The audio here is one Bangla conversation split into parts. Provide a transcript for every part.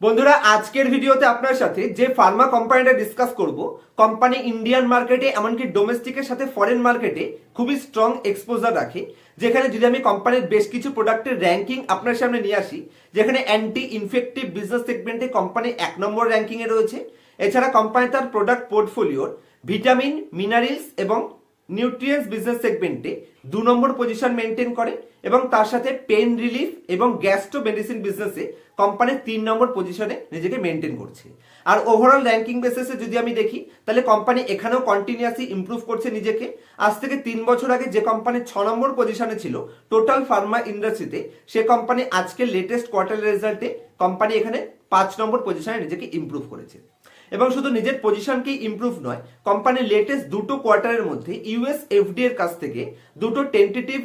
বন্ধুরা, আজকের ভিডিওতে আপনার সাথে যে ফার্মা কোম্পানিটা ডিসকাস করব কোম্পানি ইন্ডিয়ান মার্কেটে এমনকি ডোমেস্টিকের সাথে ফরেন মার্কেটে খুবই স্ট্রং এক্সপোজার রাখে। যেখানে যদি আমি কোম্পানির বেশ কিছু প্রোডাক্টের র্যাঙ্কিং আপনার সামনে নিয়ে আসি, যেখানে অ্যান্টি ইনফেক্টিভ বিজনেস সেগমেন্টে কোম্পানি এক নম্বর র্যাঙ্কিংয়ে রয়েছে। এছাড়া কোম্পানি তার প্রোডাক্ট পোর্টফোলিওর ভিটামিন মিনারেলস এবং নিউট্রিয়েন্টস বিজনেস সেগমেন্টে দু নম্বর পজিশন মেনটেন করে এবং তার সাথে পেন রিলিফ এবং গ্যাস্ট্রো মেডিসিন বিজনেসে কোম্পানি তিন নম্বর পজিশনে নিজেকে মেনটেন করছে। আর ওভারঅল র্যাঙ্কিং বেসিসে যদি আমি দেখি, তাহলে কোম্পানি এখানেও কন্টিনিউয়াসলি ইমপ্রুভ করছে নিজেকে। আজ থেকে তিন বছর আগে যে কোম্পানি ছ নম্বর পজিশনে ছিল টোটাল ফার্মা ইন্ডাস্ট্রিতে সে কোম্পানি আজকে লেটেস্ট কোয়ার্টার রেজাল্টে কোম্পানি এখানে পাঁচ নম্বর পজিশনে নিজেকে ইমপ্রুভ করেছে। এবং শুধু নিজের পজিশনকেই ইম্প্রুভ নয় কোম্পানির লেটেস্ট দুটো কোয়ার্টারের মধ্যে ইউএস এফডি এর কাছ থেকে দুটো টেন্টেটিভ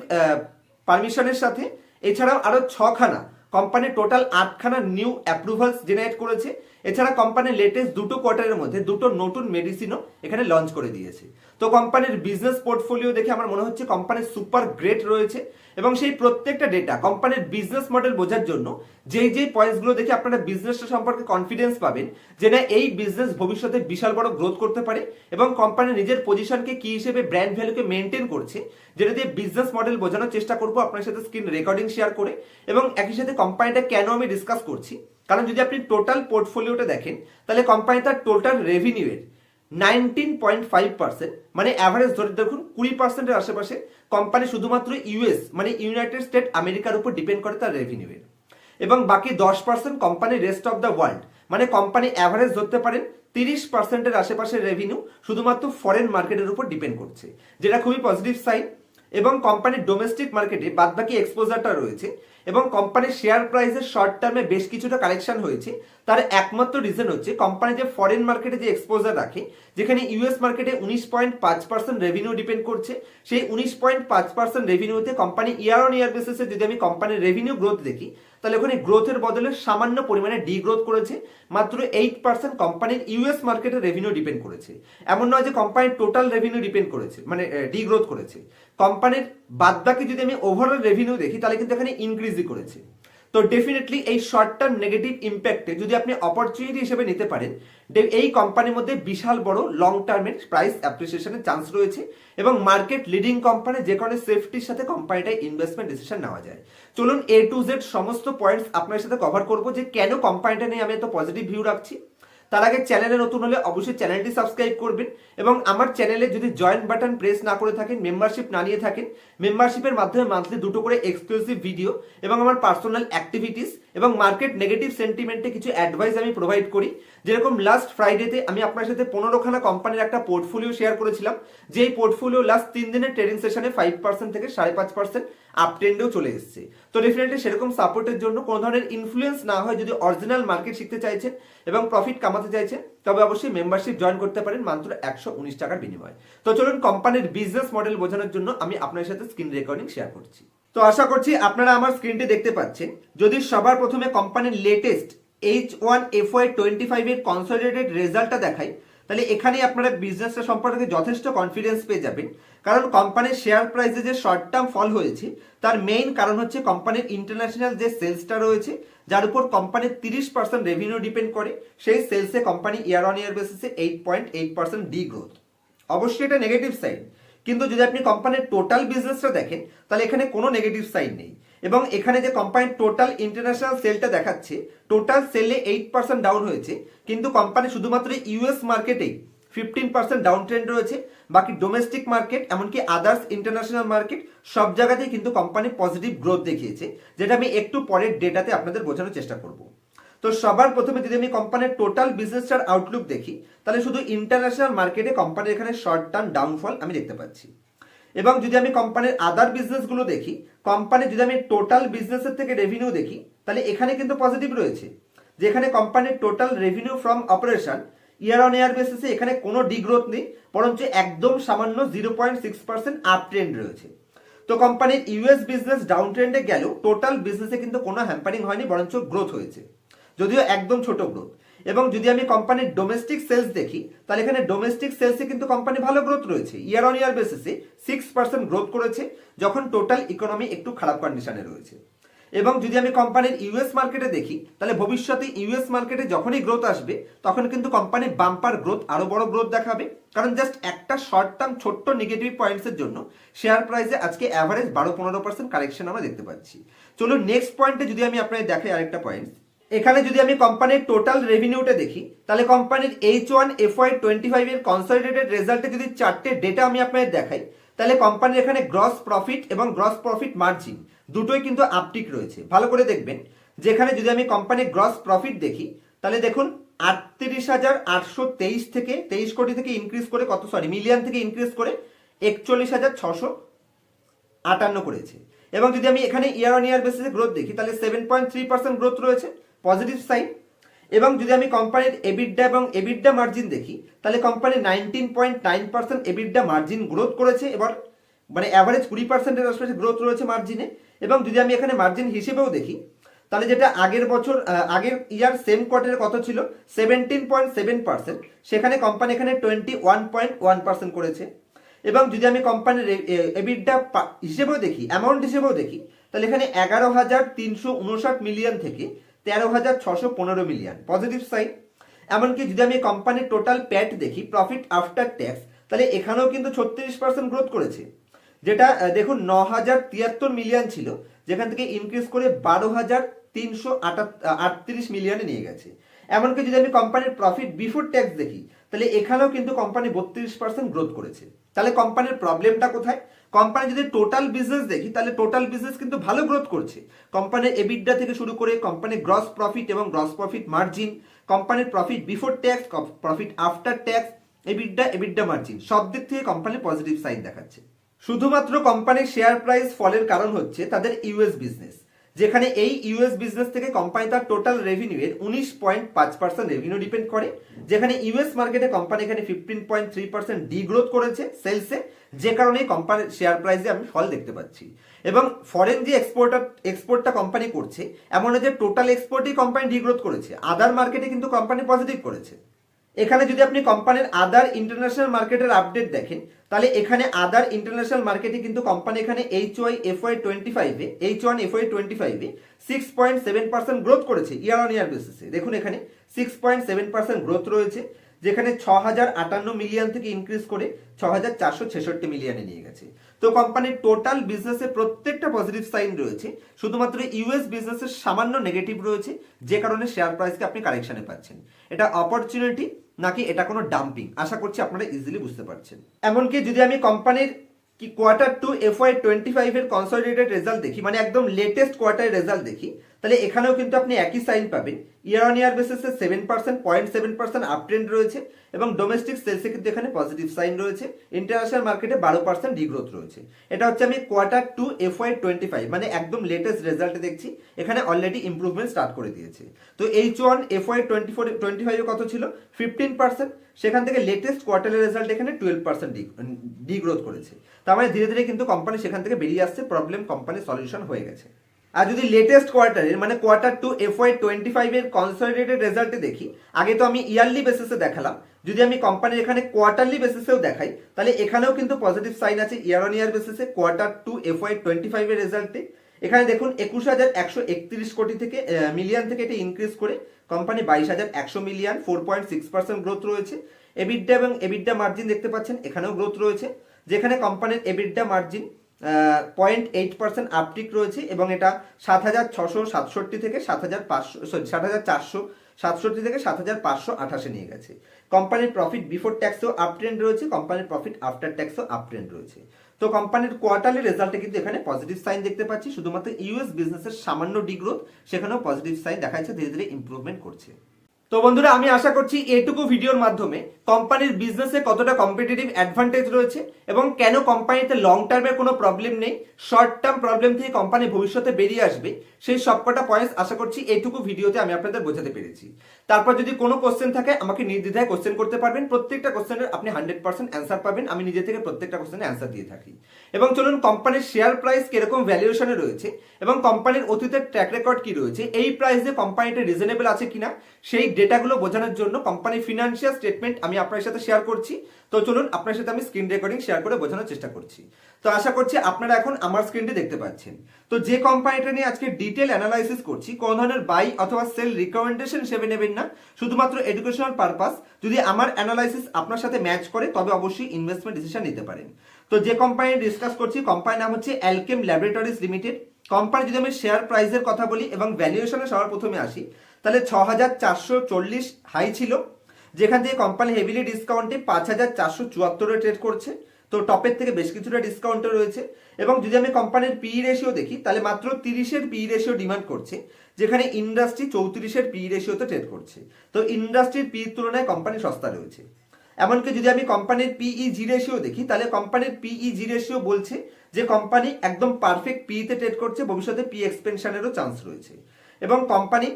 পারমিশনের সাথে, এছাড়াও আরও ছখানা কোম্পানি টোটাল আটখানা নিউ অ্যাপ্রুভালস জেনারেট করেছে। এছাড়া কোম্পানির লেটেস্ট দুটো কোয়ার্টারের মধ্যে দুটো নতুন মেডিসিনও এখানে লঞ্চ করে দিয়েছে। তো কোম্পানির বিজনেস পোর্টফোলিও দেখে আমার মনে হচ্ছে কোম্পানির সুপার গ্রেট রয়েছে এবং সেই প্রত্যেকটা ডেটা কোম্পানির বিজনেস মডেল বোঝার জন্য যেই যেই পয়েন্টসগুলো দেখে আপনারা বিজনেসটা সম্পর্কে কনফিডেন্স পাবেন, যে না এই বিজনেস ভবিষ্যতে বিশাল বড় গ্রোথ করতে পারে এবং কোম্পানি নিজের পজিশনকে কি হিসেবে ব্র্যান্ড ভ্যালুকে মেনটেন করছে যেটা দিয়ে বিজনেস মডেল বোঝানোর চেষ্টা করব আপনার সাথে স্ক্রিন রেকর্ডিং শেয়ার করে এবং একই সাথে কোম্পানিটা কেন আমি ডিসকাস করছি। কারণ যদি আপনি টোটাল পোর্টফোলিওটা দেখেন, তাহলে কোম্পানি তার টোটাল রেভিনিউয়ের নাইনটিন পয়েন্ট ফাইভ পার্সেন্ট মানে অ্যাভারেজ ধরে দেখুন কুড়ি পার্সেন্টের আশেপাশে কোম্পানি শুধুমাত্র ইউএস মানে ইউনাইটেড স্টেট আমেরিকার উপর ডিপেন্ড করে তার রেভিনিউয়ের এবং বাকি দশ percent company rest of the world মানে কোম্পানি অ্যাভারেজ ধরতে পারেন তিরিশ পার্সেন্টের আশেপাশে রেভিনিউ শুধুমাত্র ফরেন মার্কেটের উপর ডিপেন্ড করছে, যেটা খুবই পজিটিভ সাইন এবং কোম্পানির ডোমেস্টিক মার্কেটে বাদবাকি এক্সপোজারটা রয়েছে এবং কোম্পানির শেয়ার প্রাইসের শর্ট টার্মে বেশ কিছুটা কালেকশন হয়েছে। তার একমাত্র রিজন হচ্ছে কোম্পানি যে ফরেন মার্কেটে যে এক্সপোজার রাখে, যেখানে ইউএস মার্কেটে উনিশ পয়েন্ট পাঁচ পার্সেন্ট রেভিনিউ ডিপেন্ড করছে, সেই উনিশ পয়েন্ট পাঁচ পার্সেন্ট রেভিনিউতে কোম্পানি ইয়ার অন ইয়ার বেসিসে যদি আমি কোম্পানির রেভিনিউ গ্রোথ দেখি তাহলে ওখানে গ্রোথের বদলে সামান্য পরিমাণে ডি গ্রোথ করেছে, মাত্র এইট পার্সেন্ট কোম্পানির ইউএস মার্কেটে রেভিনিউ ডিপেন্ড করেছে। এমন নয় যে কোম্পানির টোটাল রেভিনিউ ডিপেন্ড করেছে মানে ডি গ্রোথ করেছে। কোম্পানির বাদবাকি যদি আমি ওভারঅল রেভিনিউ দেখি, তাহলে কিন্তু এখানে ইনক্রিজই করেছে। তো ডেফিনেটলি এই শর্ট টার্ম নেগেটিভ ইম্প্যাক্টে যদি আপনি অপরচুনিটি হিসেবে নিতে পারেন এই কোম্পানির মধ্যে বিশাল বড় লং টার্মের প্রাইস অ্যাপ্রিসিয়েশনের চান্স রয়েছে এবং মার্কেট লিডিং কোম্পানি যে কারণে সেফটির সাথে কোম্পানিটায় ইনভেস্টমেন্ট ডিসিশন নেওয়া যায়। চলুন এ টু জেড সমস্ত পয়েন্টস আপনার সাথে কভার করব যে কেন কোম্পানিটা নিয়ে আমি এত পজিটিভ ভিউ রাখছি। তার আগে চ্যানেলে নতুন হলে অবশ্যই চ্যানেলটি সাবস্ক্রাইব করবেন এবং আমার চ্যানেলে যদি জয়েন বাটন প্রেস না করে থাকেন মেম্বারশিপ না নিয়ে থাকেন মেম্বারশিপের মাধ্যমে মান্থলি দুটো করে এক্সক্লুসিভ ভিডিও এবং আমার পার্সোনাল অ্যাক্টিভিটিস এবং মার্কেট নেগেটিভ সেন্টিমেন্টে কিছু অ্যাডভাইস আমি প্রোভাইড করি। যেরকম লাস্ট ফ্রাইডেতে আমি আপনার সাথে পনেরোখানা কোম্পানির একটা পোর্টফোলিও শেয়ার করেছিলাম। যে এই পোর্টফোলিও লাস্ট তিন দিনের ট্রেডিং সেশনে ফাইভ পার্সেন্ট থেকে সাড়ে পাঁচ পার্সেন্ট আপ ট্রেন্ডেও চলে এসেছে। তো ডেফিনেটলি সেরকম সাপোর্টের জন্য কোনো ধরনের ইনফ্লুয়েন্স না হয় যদি অরিজিনাল মার্কেট শিখতে চাইছেন এবং প্রফিট কামাতে চাইছেন, তবে অবশ্যই মেম্বারশিপ জয়েন করতে পারেন মাত্র একশো উনিশ টাকার বিনিময়ে। তো চলুন কোম্পানির বিজনেস মডেল বোঝানোর জন্য আমি আপনার সাথে স্ক্রিন রেকর্ডিং শেয়ার করছি। তো আশা করছি আপনারা আমার স্ক্রিনটি দেখতে পাচ্ছেন। যদি সবার প্রথমে কোম্পানির latest H one F Y twenty five এর কনসলিডেটেড রেজাল্টটা দেখাই, তাহলে এখানেই আপনারা বিজনেসটা সম্পর্কে যথেষ্ট কনফিডেন্স পেয়ে যাবেন। কারণ কোম্পানির শেয়ার প্রাইসে যে শর্ট টার্ম ফল হয়েছে, তার মেইন কারণ হচ্ছে কোম্পানির ইন্টারন্যাশনাল যে সেলসটা রয়েছে, যার উপর কোম্পানির তিরিশ পার্সেন্ট রেভিনিউ ডিপেন্ড করে, সেই সেলসে কোম্পানি ইয়ার অন ইয়ার বেসিসে eight point eight percent degrowth অবশ্যই এটা নেগেটিভ সাইড কিন্তু যদি আপনি কোম্পানির টোটাল বিজনেসটা দেখেন, তাহলে এখানে কোনো নেগেটিভ সাইড নেই। এবং এখানে যে কোম্পানির টোটাল ইন্টারন্যাশনাল সেলটা দেখাচ্ছে টোটাল সেলে এইট পার্সেন্ট ডাউন হয়েছে, কিন্তু কোম্পানি শুধুমাত্র ইউএস মার্কেটেই ফিফটিন পার্সেন্ট ডাউন ট্রেন্ড রয়েছে, বাকি ডোমেস্টিক মার্কেট এমনকি আদার্স ইন্টারন্যাশনাল মার্কেট সব জায়গাতেই কিন্তু কোম্পানি পজিটিভ গ্রোথ দেখিয়েছে, যেটা আমি একটু পরের ডেটাতে আপনাদের বোঝানোর চেষ্টা করব। তো সবার প্রথমে যদি আমি কোম্পানির টোটাল বিজনেসটার আউটলুক দেখি, তাহলে শুধু ইন্টারন্যাশনাল মার্কেটে কোম্পানির এখানে শর্ট টার্ম ডাউনফল আমি দেখতে পাচ্ছি। এবং যদি আমি কোম্পানির আদার বিজনেসগুলো দেখি কোম্পানি যদি আমি টোটাল বিজনেসের থেকে রেভিনিউ দেখি, তাহলে এখানে কিন্তু পজিটিভ রয়েছে। যেখানে কোম্পানির total revenue from operation year on year বেসিসে এখানে কোনো ডিগ্রোথ নেই, বরঞ্চ একদম সামান্য zero point six percent up trend রয়েছে। তো কোম্পানির ইউএস বিজনেস ডাউন ট্রেন্ডে গেলেও টোটাল বিজনেসে কিন্তু কোনো হ্যাম্পারিং হয়নি, বরঞ্চ গ্রোথ হয়েছে। যদিও একদম ছোট গ্রোথ এবং যদি আমি কোম্পানির ডোমেস্টিক সেলস দেখি, তাহলে এখানে ডোমেস্টিক সেলসে কিন্তু কোম্পানি ভালো গ্রোথ রয়েছে। ইয়ার অন ইয়ার বেসিসে সিক্স পার্সেন্ট গ্রোথ করেছে, যখন টোটাল ইকোনমি একটু খারাপ কন্ডিশনে রয়েছে। এবং যদি আমি কোম্পানির ইউএস মার্কেটে দেখি, তাহলে ভবিষ্যতে ইউএস মার্কেটে যখনই গ্রোথ আসবে, তখন কিন্তু কোম্পানির বাম্পার গ্রোথ আরও বড় গ্রোথ দেখাবে। কারণ জাস্ট একটা শর্ট টার্ম ছোট্ট নেগেটিভ পয়েন্টসের জন্য শেয়ার প্রাইসে আজকে অ্যাভারেজ বারো পনেরো পার্সেন্ট কারেকশন আমরা দেখতে পাচ্ছি। চলুন নেক্সট পয়েন্টে যদি আমি আপনাদের দেখাই আরেকটা পয়েন্ট এখানে যদি আমি কোম্পানির টোটাল রেভিনিউটা দেখি, তাহলে কোম্পানির H one F Y twenty five এর কনসলিডেটেড রেজাল্টে যদি চারটে ডেটা আমি আপনাদের দেখাই, তাহলে কোম্পানির এখানে গ্রস প্রফিট এবং গ্রস প্রফিট মার্জিন দুটোই কিন্তু আপটিক রয়েছে। ভালো করে দেখবেন, যেখানে যদি আমি কোম্পানির গ্রস প্রফিট দেখি, তাহলে দেখুন আটত্রিশ হাজার আটশো তেইশ থেকে তেইশ কোটি থেকে ইনক্রিজ করে কত সরি মিলিয়ন থেকে ইনক্রিজ করে একচল্লিশ হাজার ছশো আটান্ন করেছে। এবং যদি আমি এখানে ইয়ার অন ইয়ার বেসিসে গ্রোথ দেখি, তাহলে seven point three percent growth রয়েছে। পজিটিভ সাইন এবং যদি আমি কোম্পানির এবিডা এবং এবিডা মার্জিন দেখি, তাহলে company nineteen point nine percent EBITDA margin growth করেছে এবার মানে অ্যাভারেজ কুড়ি পার্সেন্টের আশপাশে গ্রোথ রয়েছে মার্জিনে এবং যদি আমি এখানে মার্জিন হিসেবেও দেখি, তাহলে যেটা আগের বছর আগের ইয়ার সেম কোয়ার্টারের কত ছিল সেভেন্টিন পয়েন্ট সেভেন পার্সেন্ট সেখানে কোম্পানি এখানে twenty one point one percent করেছে। এবং যদি আমি কোম্পানির এবিডা হিসেবেও দেখি অ্যামাউন্ট হিসেবেও দেখি, তাহলে এখানে এগারো হাজার তিনশো উনষাট মিলিয়ন থেকে তেরো হাজার ছশো পনেরো মিলিয়ন পজিটিভ সাইড এমনকি যদি আমি কোম্পানির টোটাল প্যাট দেখি প্রফিট আফটার ট্যাক্স তাহলে এখানেও কিন্তু ছত্রিশ পার্সেন্ট গ্রোথ করেছে। যেটা দেখুন ন হাজার তিয়াত্তর মিলিয়ন ছিল, যেখান থেকে ইনক্রিজ করে বারো হাজার তিনশো আটত্রিশ মিলিয়নে নিয়ে গেছে। এমনকি যদি আমি কোম্পানির প্রফিট বিফোর ট্যাক্স দেখি, তাহলে এখানেও কিন্তু কোম্পানি বত্রিশ পার্সেন্ট গ্রোথ করেছে। তাহলে কোম্পানির প্রবলেমটা কোথায়? কোম্পানি যদি টোটাল বিজনেস দেখি, তাহলে টোটাল বিজনেস কিন্তু ভালো গ্রোথ করছে। কোম্পানির এবিডা থেকে শুরু করে কোম্পানির গ্রস প্রফিট এবং গ্রস প্রফিট মার্জিন কোম্পানির profit before tax profit after tax EBITDA EBITDA margin সব দিক থেকে কোম্পানি পজিটিভ সাইন দেখাচ্ছে। শুধুমাত্র কোম্পানির শেয়ার প্রাইস ফলের কারণ হচ্ছে তাদের ইউএস বিজনেস যেখানে এই ইউএস বিজনেস থেকে কোম্পানি তার টোটাল রেভিনিউ এর উনিশ পয়েন্ট পাঁচ পার্সেন্ট রেভিনিউ ডিপেন্ড করে, যেখানে ইউএস মার্কেটে কোম্পানি এখানে fifteen point three percent degrowth করেছে সেলসে যে কারণে কোম্পানির শেয়ার প্রাইসে আমি ফল দেখতে পাচ্ছি। এবং ফরেন যে এক্সপোর্টার এক্সপোর্টটা কোম্পানি করছে, এমন যে টোটাল এক্সপোর্টই কোম্পানি ডিগ্রোথ করেছে আদার মার্কেটে কিন্তু কোম্পানি পজিটিভ করেছে। এখানে যদি আপনি কোম্পানির আদার ইন্টারন্যাশনাল মার্কেটের আপডেট দেখেন, তাহলে এখানে আদার ইন্টারন্যাশনাল মার্কেটে কিন্তু কোম্পানি এখানে H Y F Y twenty ফাইভে H one F Y twenty ফাইভে six point seven percent growth করেছে ইয়ার অন ইয়ার বেসিসে দেখুন এখানে six point seven percent growth রয়েছে, যেখানে ছ হাজার আটান্ন মিলিয়ন থেকে ইনক্রিজ করে ছ হাজার চারশো ছেষট্টি মিলিয়নে নিয়ে গেছে। তো কোম্পানির টোটাল বিজনেসে প্রত্যেকটা পজিটিভ সাইন রয়েছে, শুধুমাত্র ইউএস বিজনেসের সামান্য নেগেটিভ রয়েছে, যে কারণে শেয়ার প্রাইসকে আপনি কারেকশনে পাচ্ছেন। এটা অপরচুনিটি নাকি এটা কোনো ডাম্পিং আশা করছি আপনারা ইজিলি বুঝতে পারছেন। এমনকি যদি আমি কোম্পানির কি quarter two F Y twenty ফাইভের কনসলিডেটেড রেজাল্ট দেখি মানে একদম লেটেস্ট কোয়ার্টারের রেজাল্ট দেখি তাহলে এখানেও কিন্তু আপনি একই সাইন পাবেন। ইয়ার অন ইয়ার বেসিসে seven percent point seven percent up trend রয়েছে এবং ডোমেস্টিক সেলসে কিন্তু এখানে পজিটিভ সাইন রয়েছে। ইন্টারন্যাশনাল মার্কেটে বারো পার্সেন্ট ডিগ্রোথ রয়েছে। এটা হচ্ছে আমি quarter two F Y twenty five মানে একদম লেটেস্ট রেজাল্টে দেখছি। এখানে অলরেডি ইম্প্রুভমেন্ট স্টার্ট করে দিয়েছে। তো H one F Y twenty four twenty ফাইভে কত ছিল? ফিফটিন পার্সেন্ট সেখান থেকে লেটেস্ট কোয়ার্টারের রেজাল্ট এখানে টুয়েলভ পার্সেন্ট ডিগ্রোথ করেছে। তার মানে ধীরে ধীরে কিন্তু কোম্পানি সেখান থেকে বেরিয়ে আসছে। প্রবলেম কোম্পানি সলিউশন হয়ে গেছে। আর যদি লেটেস্ট কোয়ার্টারের মানে quarter two F Y twenty ফাইভের কনসলিডেটেড রেজাল্টে দেখি, আগে তো আমি ইয়ারলি বেসিসে দেখালাম, যদি আমি কোম্পানির এখানে কোয়ার্টারলি বেসিসেও দেখাই, তাহলে এখানেও কিন্তু পজিটিভ সাইন আছে ইয়ার অন ইয়ার বেসিসে quarter two F Y twenty ফাইভের রেজাল্টে এখানে দেখুন একুশ হাজার একশো একত্রিশ কোটি থেকে মিলিয়ন থেকে এটা ইনক্রিজ করে কোম্পানি বাইশ হাজার একশো million four point six percent growth রয়েছে। এবিডা এবং এবিডা মার্জিন দেখতে পাচ্ছেন, এখানেও গ্রোথ রয়েছে। যেখানে কোম্পানির EBITDA margin point eight percent uptick রয়েছে এবং এটা সাত হাজার ছশো সাতষট্টি থেকে সাত হাজার পাঁচশো সরি সাত হাজার চারশো সাতষট্টি থেকে সাত হাজার পাঁচশো আঠাশে নিয়ে গেছে। কোম্পানির প্রফিট বিফোর ট্যাক্সও আপ ট্রেন্ড রয়েছে কোম্পানির প্রফিট আফটার ট্যাক্সও আপ ট্রেন্ড রয়েছে। তো কোম্পানির কোয়ার্টারলি রেজাল্টে কিন্তু এখানে পজিটিভ সাইন দেখতে পাচ্ছি, শুধুমাত্র ইউএস বিজনেসের সামান্য ডিগ্রোথ সেখানেও পজিটিভ সাইন দেখা যাচ্ছে ধীরে ধীরে ইম্প্রুভমেন্ট করছে। তো বন্ধুরা, আমি আশা করছি এটুকু ভিডিওর মাধ্যমে কোম্পানির বিজনেসে কতটা কম্পিটিটিভ অ্যাডভান্টেজ রয়েছে এবং কেন কোম্পানিতে লং টার্মের কোনো প্রবলেম নেই শর্ট টার্ম প্রবলেম থেকে কোম্পানি ভবিষ্যতে বেরিয়ে আসবে, সেই সবকটা পয়েন্টস আশা করছি এটুকু ভিডিওতে আমি আপনাদের বোঝাতে পেরেছি। তারপর যদি কোনো কোশ্চেন থাকে, আমাকে নির্দ্বিধায় কোশ্চেন করতে পারবেন। প্রত্যেকটা কোশ্চেনের আপনি হান্ড্রেড পার্সেন্ট অ্যান্সার পাবেন। আমি নিজে থেকে প্রত্যেকটা কোশ্চেনের অ্যান্সার দিয়ে থাকি। এবং চলুন, কোম্পানির শেয়ার প্রাইস কীরকম ভ্যালুয়েশনে রয়েছে এবং কোম্পানির অতীতের ট্র্যাক রেকর্ড কি রয়েছে, এই প্রাইস প্রাইসে কোম্পানিটা রিজনেবল আছে কিনা, সেই ডেটাগুলো বোঝানোর জন্য কোম্পানির ফিনান্সিয়াল স্টেটমেন্ট আমি আপনার সাথে শেয়ার করছি। তো চলুন আপনার সাথে আমি স্ক্রিন রেকর্ডিং শেয়ার করে বোঝানোর চেষ্টা করছি। তো আশা করছি আপনারা এখন আমার স্ক্রিনটি দেখতে পাচ্ছেন। তো যে কোম্পানিটা নিয়ে আজকে ডিটেল অ্যানালাইসিস করছি, কোন ধরনের বাই অথবা সেল রিকমেন্ডেশন হিসেবে নেবেন না, শুধুমাত্র এডুকেশনাল পারপাস যদি আমার অ্যানালাইসিস আপনার সাথে ম্যাচ করে, তবে অবশ্যই ইনভেস্টমেন্ট ডিসিশন নিতে পারেন। তো যে কোম্পানি ডিসকাস করছি কোম্পানির নাম হচ্ছে অ্যালকেম ল্যাবরেটরিজ লিমিটেড কোম্পানি যদি আমি শেয়ার প্রাইসের কথা বলি এবং ভ্যালুয়েশনে সবার প্রথমে আসি তাহলে ছ হাজার চারশো চল্লিশ হাই ছিল, যেখান থেকে কোম্পানি হেভিলি ডিসকাউন্টে পাঁচ হাজার চারশো চুয়াত্তরে ট্রেড করছে। তো টপের থেকে বেশ কিছুটা ডিসকাউন্টে রয়েছে। এবং যদি আমি কোম্পানির পিই রেশিও দেখি, তাহলে মাত্র তিরিশের পি রেশিও ডিমান্ড করছে, যেখানে ইন্ডাস্ট্রি চৌত্রিশের পিই রেশিওতে ট্রেড করছে। তো ইন্ডাস্ট্রির পির তুলনায় কোম্পানি সস্তা রয়েছে। এমনকি যদি আমি কোম্পানির পিই জি রেশিও দেখি, তাহলে কোম্পানির পিই জি রেশিও বলছে যে কোম্পানি একদম পারফেক্ট পিতে ট্রেড করছে, ভবিষ্যতে পি এক্সপেনশনেরও চান্স রয়েছে। এবং কোম্পানি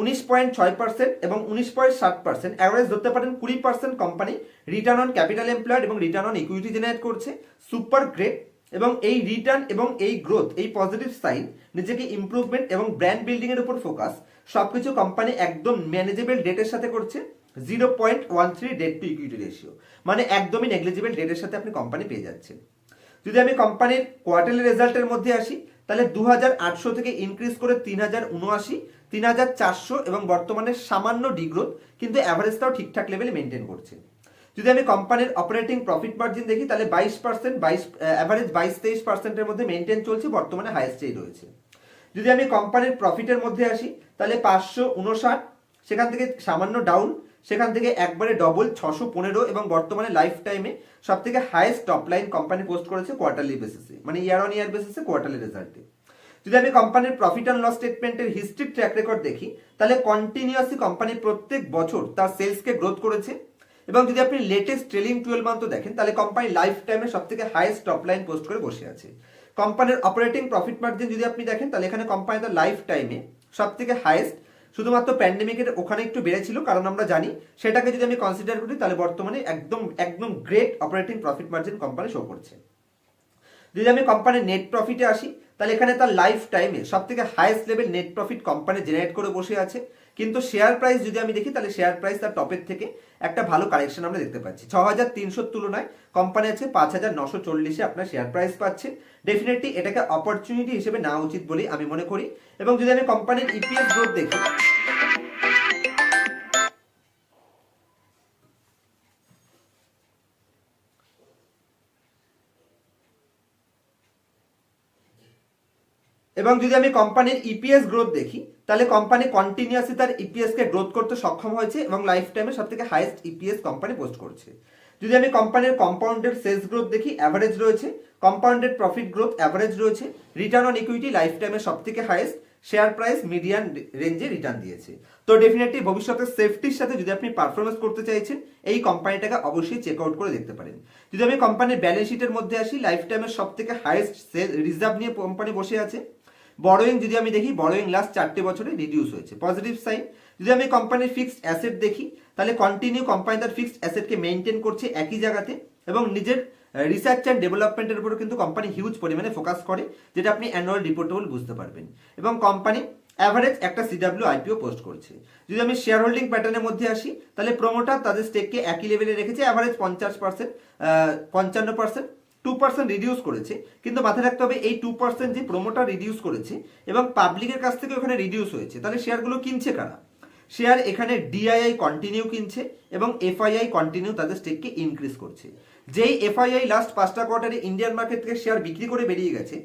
উনিশ পয়েন্ট ছয় পার্সেন্ট এবং উনিশ পয়েন্ট ষাট পার্সেন্ট। অ্যাভারেজ ধরতে পারেন কুড়ি percent company return on capital employed এবং রিটার্ন অন ইকুইটি জেনারেট করছে। সুপার গ্রেট এবং এই রিটার্ন এবং এই গ্রোথ এই পজিটিভ সাইন নিজেকে ইমপ্রুভমেন্ট এবং ব্র্যান্ড বিল্ডিং এর উপর ফোকাস সবকিছু কোম্পানি একদম ম্যানেজেবল ডেটের সাথে করছে। Zero point one three debt to equity ratio মানে একদমই নেগলিজিবল ডেটের সাথে আপনি কোম্পানি পেয়ে যাচ্ছেন। যদি আমি কোম্পানির কোয়ার্টারলি রেজাল্টের মধ্যে আসি, তাহলে দু হাজার আটশো থেকে ইনক্রিজ করে তিন হাজার উনআশি তিন হাজার চারশো এবং বর্তমানে সামান্য ডিগ্রোথ কিন্তু অ্যাভারেজটাও ঠিকঠাক লেভেলে মেনটেন করছে। যদি আমি কোম্পানির অপারেটিং প্রফিট মার্জিন দেখি, তাহলে বাইশ পার্সেন্ট বাইশ অ্যাভারেজ বাইশ তেইশ পার্সেন্টের মধ্যে মেনটেন চলছে, বর্তমানে হাইয়েস্টেই রয়েছে। যদি আমি কোম্পানির প্রফিটের মধ্যে আসি, তাহলে পাঁচশো উনষাট, সেখান থেকে সামান্য ডাউন সেখান থেকে একবারে ডবল ছশো পনেরো এবং বর্তমানে লাইফ টাইমে সব থেকে highest top line company post করেছে কোয়ার্টারলি বেসিসে মানে ইয়ার অন ইয়ার বেসিসে কোয়ার্টারলি রেজাল্টে যদি আমি কোম্পানির প্রফিট অ্যান্ড লস স্টেটমেন্টের হিস্ট্রি ট্র্যাক রেকর্ড দেখি, তাহলে কন্টিনিউয়াসলি কোম্পানি প্রত্যেক বছর তার সেলসকে গ্রোথ করেছে। এবং যদি আপনি লেটেস্ট ট্রেলিং টুয়েলভ মান্থ দেখেন, তাহলে কোম্পানি লাইফ টাইমে সব থেকে হাইয়েস্ট টপ লাইন পোস্ট করে বসে আছে। কোম্পানির অপারেটিং প্রফিট মার্জিন যদি আপনি দেখেন, তাহলে এখানে কোম্পানি তার লাইফ টাইমে সব থেকে হাইয়েস্ট শুধুমাত্র প্যান্ডেমিকের ওখানে একটু বেড়েছিল, কারণ আমরা জানি সেটাকে যদি আমি কনসিডার করি, তাহলে বর্তমানে একদম একদম great operating profit margin company show করছে। যদি আমি কোম্পানির নেট প্রফিটে আসি তাহলে এখানে তার লাইফ টাইমে সব থেকে highest level net profit company generate করে বসে আছে। কিন্তু শেয়ার প্রাইস যদি আমি দেখি, তাহলে শেয়ার প্রাইস তার টপের থেকে একটা ভালো কারেকশন আমরা দেখতে পাচ্ছি। ছ হাজার তিনশোর তুলনায় কোম্পানি আছে পাঁচ হাজার নশো চল্লিশে আপনার শেয়ার প্রাইস পাচ্ছে। ডেফিনেটলি এটাকে অপরচুনিটি হিসেবে নেওয়া উচিত বলেই আমি মনে করি। এবং যদি আমি কোম্পানির ইপিএস গ্রোথ দেখি এবং যদি আমি কোম্পানির ইপিএস গ্রোথ দেখি, তাহলে কোম্পানি কন্টিনিউয়াসলি তার ইপিএস কে গ্রোথ করতে সক্ষম হয়েছে এবং লাইফ টাইমে সব থেকে হাইয়েস্ট ইপিএস কোম্পানি পোস্ট করছে। যদি আমি কোম্পানির কম্পাউন্ডেড সেলস গ্রোথ দেখি অ্যাভারেজ রয়েছে কম্পাউন্ডেড প্রফিট গ্রোথ অ্যাভারেজ রয়েছে রিটার্ন অন ইকুইটি লাইফ টাইমে সব থেকে হাইয়েস্ট শেয়ার প্রাইস মিডিয়ান রেঞ্জে রিটার্ন দিয়েছে। তো ডেফিনেটলি ভবিষ্যতে সেফটির সাথে যদি আপনি পারফরমেন্স করতে চাইছেন, এই কোম্পানিটাকে অবশ্যই চেক আউট করে দেখতে পারেন। যদি আমি কোম্পানির ব্যালেন্স শিটের মধ্যে আসি লাইফ টাইমের সব থেকে হাইয়েস্ট রিজার্ভ নিয়ে কোম্পানি বসে আছে বড়োইং যদি আমি দেখি বড়োইং লাস্ট চারটে বছরে রিডিউস হয়েছে। পজিটিভ সাইন যদি আমি কোম্পানির ফিক্সড অ্যাসেট দেখি, তাহলে কন্টিনিউ কোম্পানি তার ফিক্সড অ্যাসেটকে মেনটেন করছে একই জায়গাতে এবং নিজের রিসার্চ অ্যান্ড ডেভেলপমেন্টের উপর কিন্তু কোম্পানি হিউজ পরিমাণে ফোকাস করে, যেটা আপনি অ্যানুয়াল রিপোর্টেবল বুঝতে পারবেন। এবং কোম্পানি অ্যাভারেজ একটা সিডাব্লিউ আইপিও পোস্ট করছে। যদি আমি শেয়ার হোল্ডিং প্যাটার্নের মধ্যে আসি, তাহলে প্রোমোটার তাদের স্টেককে একই লেভেলে রেখেছে অ্যাভারেজ পঞ্চাশ পার্সেন্ট পঞ্চান্ন পার্সেন্ট টু পার্সেন্ট রিডিউস করেছে, কিন্তু মাথায় রাখতে হবে এই টু পার্সেন্ট যে প্রোমোটার রিডিউস করেছে এবং পাবলিকের কাছ থেকে ওখানে রিডিউস হয়েছে, তাহলে শেয়ারগুলো কিনছে কারা? শেয়ার এখানে ডিআইআই কন্টিনিউ কিনছে এবং এফআইআই কন্টিনিউ তাদের স্টেককে ইনক্রিজ করছে। যেই এফআইআই লাস্ট পাঁচটা কোয়ার্টারে ইন্ডিয়ান মার্কেট থেকে শেয়ার বিক্রি করে বেরিয়ে গেছে,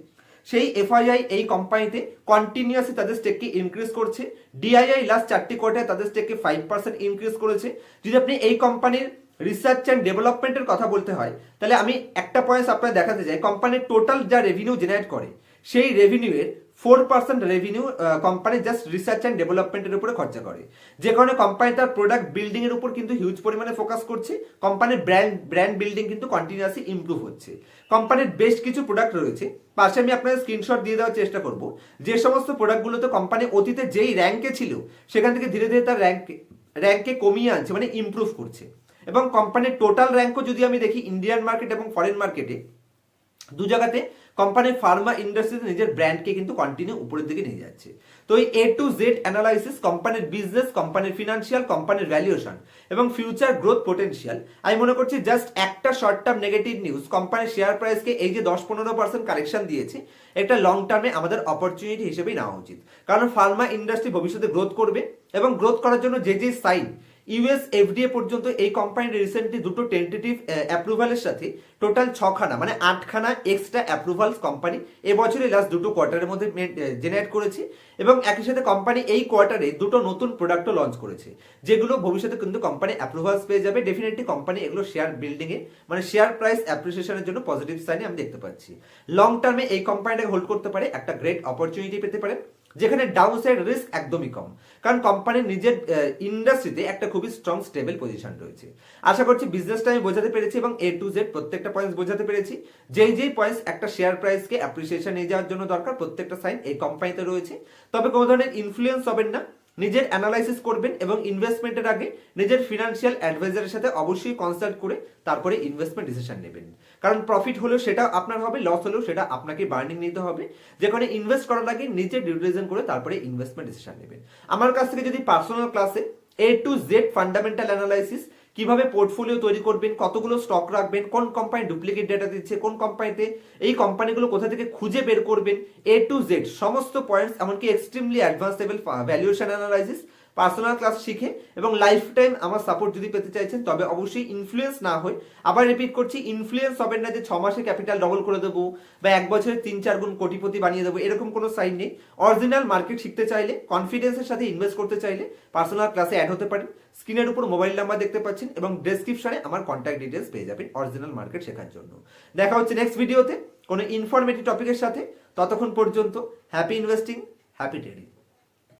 সেই এফআইআই এই কোম্পানিতে কন্টিনিউয়াসলি তাদের স্টেককে ইনক্রিজ করছে। ডিআইআই লাস্ট চারটি কোয়ার্টারে তাদের স্টেককে ফাইভ পার্সেন্ট ইনক্রিজ করেছে। যদি আপনি এই কোম্পানির রিসার্চ অ্যান্ড ডেভেলপমেন্টের কথা বলতে হয়। তাহলে আমি একটা পয়েন্ট আপনার দেখাতে চাই। কোম্পানির টোটাল যা রেভিনিউ জেনারেট করে, সেই রেভিনিউয়ের four percent revenue company just research and ডেভেলপমেন্টের উপরে খরচা করে। যে কারণে কোম্পানি তার প্রোডাক্ট বিল্ডিং এর উপর কিন্তু হিউজ পরিমাণে ফোকাস করছে। কোম্পানির ব্র্যান্ড ব্র্যান্ড বিল্ডিং কিন্তু কন্টিনিউয়াসলি ইমপ্রুভ হচ্ছে। কোম্পানির বেশ কিছু প্রোডাক্ট রয়েছে। পাশে আমি আপনাদের স্ক্রিনশট দিয়ে দেওয়ার চেষ্টা করব। যে সমস্ত প্রোডাক্টগুলোতে কোম্পানি অতীতে যেই র্যাঙ্কে ছিল, সেখান থেকে ধীরে ধীরে তার র্যাঙ্ক র্যাঙ্কে কমিয়ে আনছে মানে ইমপ্রুভ করছে। এবং কোম্পানির টোটাল র্যাঙ্কও যদি আমি দেখি ইন্ডিয়ান মার্কেট এবং ফরেন মার্কেটে দু জায়গাতে কোম্পানি ফার্মা ইন্ডাস্ট্রিতে নিজের ব্র্যান্ডকে কিন্তু কন্টিনিউ উপরের দিকে নিয়ে যাচ্ছে। তো এই এ টু জেড অ্যানালাইসিস কোম্পানির বিজনেস কোম্পানির ফিনান্সিয়াল কোম্পানির ভ্যালুয়েশন এবং ফিউচার গ্রোথ পোটেনশিয়াল আমি মনে করছি জাস্ট একটা শর্ট টার্ম নেগেটিভ নিউজ কোম্পানির শেয়ার প্রাইসকে এই যে দশ পনেরো পার্সেন্ট কারেকশন দিয়েছে, একটা লং টার্মে আমাদের অপরচুনিটি হিসেবেই নেওয়া উচিত। কারণ ফার্মা ইন্ডাস্ট্রি ভবিষ্যতে গ্রোথ করবে এবং গ্রোথ করার জন্য যে যে সাইন ইউএস এফডিএ পর্যন্ত এই কোম্পানির রিসেন্টলি দুটো টেন্টেটিভ অ্যাপ্রুভালের সাথে টোটাল ছখানা মানে আটখানা এক্সট্রা অ্যাপ্রুভালস কোম্পানি এবছরে লাস্ট দুটো কোয়ার্টারের মধ্যে জেনারেট করেছে এবং একই সাথে কোম্পানি এই কোয়ার্টারে দুটো নতুন প্রোডাক্টও লঞ্চ করেছে, যেগুলো ভবিষ্যতে কিন্তু কোম্পানি অ্যাপ্রুভালস পেয়ে যাবে। ডেফিনেটলি কোম্পানি এগুলো শেয়ার বিল্ডিংয়ে মানে শেয়ার প্রাইস অ্যাপ্রিসিয়েশনের জন্য পজিটিভ সাইনে আমি দেখতে পাচ্ছি। লং টার্মে এই কোম্পানিটাকে হোল্ড করতে পারে, একটা গ্রেট অপরচুনিটি পেতে পারে। যেখানে ডাউনসাইড রিস্ক একদমই কম। কারণ কোম্পানির নিজের ইন্ডাস্ট্রিতে একটা খুবই স্ট্রং স্টেবল পজিশন রয়েছে। আশা করছি বিজনেসটা আমি বোঝাতে পেরেছি এবং এ টু জেড প্রত্যেকটা পয়েন্টস বোঝাতে পেরেছি। যেই যেই পয়েন্টস একটা শেয়ার প্রাইসকে অ্যাপ্রিসিয়েশন নিয়ে যাওয়ার জন্য দরকার, প্রত্যেকটা সাইন এই কোম্পানিতে রয়েছে। তবে কোনো ধরনের ইনফ্লুয়েন্স হবেন না। নিজের অ্যানালাইসিস করবেন এবং ইনভেস্টমেন্টের আগে নিজের ফিনান্সিয়াল অ্যাডভাইজারের সাথে অবশ্যই কনসাল্ট করে তারপরে ইনভেস্টমেন্ট ডিসিশন নেবেন। কারণ প্রফিট হলেও সেটা আপনার হবে লস হলেও সেটা আপনাকে বার্নিং নিতে হবে। যেখানে ইনভেস্ট করার আগে নিজের ডিউটিলাইজেশন করে তারপরে ইনভেস্টমেন্ট ডিসিশন নেবেন। আমার কাছ থেকে যদি পার্সোনাল ক্লাসে A to Z fundamental analysis কীভাবে পোর্টফোলিও তৈরি করবেন, কতগুলো স্টক রাখবেন, কোন কোম্পানি ডুপ্লিকেট ডেটা দিচ্ছে, কোন কোম্পানিতে এই কোম্পানিগুলো কোথা থেকে খুঁজে বের করবেন এ টু জেড সমস্ত পয়েন্টস এমনকি extremely advance level valuation analysis personal class শিখে এবং লাইফ টাইম আমার সাপোর্ট যদি পেতে চাইছেন, তবে অবশ্যই ইনফ্লুয়েন্স না হয় আবার রিপিট করছি ইনফ্লুয়েন্স হবেন না যে ছ মাসে ক্যাপিটাল ডবল করে দেবো বা এক বছরে তিন চার গুণ কোটিপতি বানিয়ে দেবো, এরকম কোনো সাইন নেই। অরিজিনাল মার্কেট শিখতে চাইলে কনফিডেন্সের সাথে ইনভেস্ট করতে চাইলে পার্সোনাল ক্লাসে অ্যাড হতে পারেন। স্ক্রিনের উপর মোবাইল নাম্বার দেখতে পাচ্ছেন এবং ডেসক্রিপশনে আমার কন্ট্যাক্ট ডিটেলস পেয়ে যাবেন অরিজিনাল মার্কেট শেখার জন্য। দেখা হচ্ছে নেক্সট ভিডিওতে কোনো ইনফরমেটিভ টপিকের সাথে। ততক্ষণ পর্যন্ত হ্যাপি ইনভেস্টিং হ্যাপি ট্রেডিং